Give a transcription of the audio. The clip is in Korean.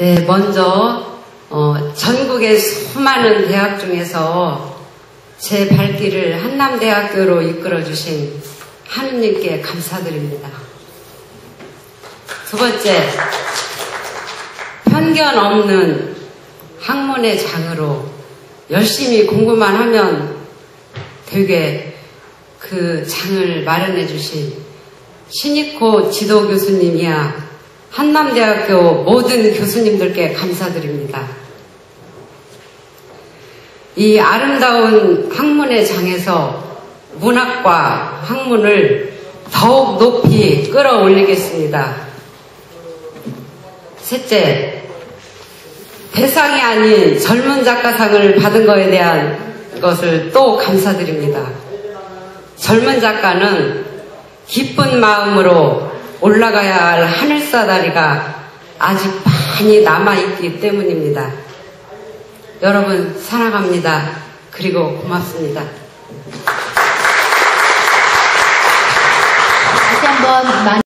네, 먼저 어, 전국의 수많은 대학 중에서 제 발길을 한남대학교로 이끌어주신 하느님께 감사드립니다. 두 번째, 편견 없는 학문의 장으로 열심히 공부만 하면 되게 그 장을 마련해 주신 신익호 지도 교수님이야 한남대학교 모든 교수님들께 감사드립니다. 이 아름다운 학문의 장에서 문학과 학문을 더욱 높이 끌어올리겠습니다. 셋째, 대상이 아닌 젊은 작가상을 받은 것에 대한 것을 또 감사드립니다. 젊은 작가는 기쁜 마음으로 올라가야 할 하늘사다리가 아직 많이 남아있기 때문입니다. 여러분 사랑합니다. 그리고 고맙습니다. 다시 한번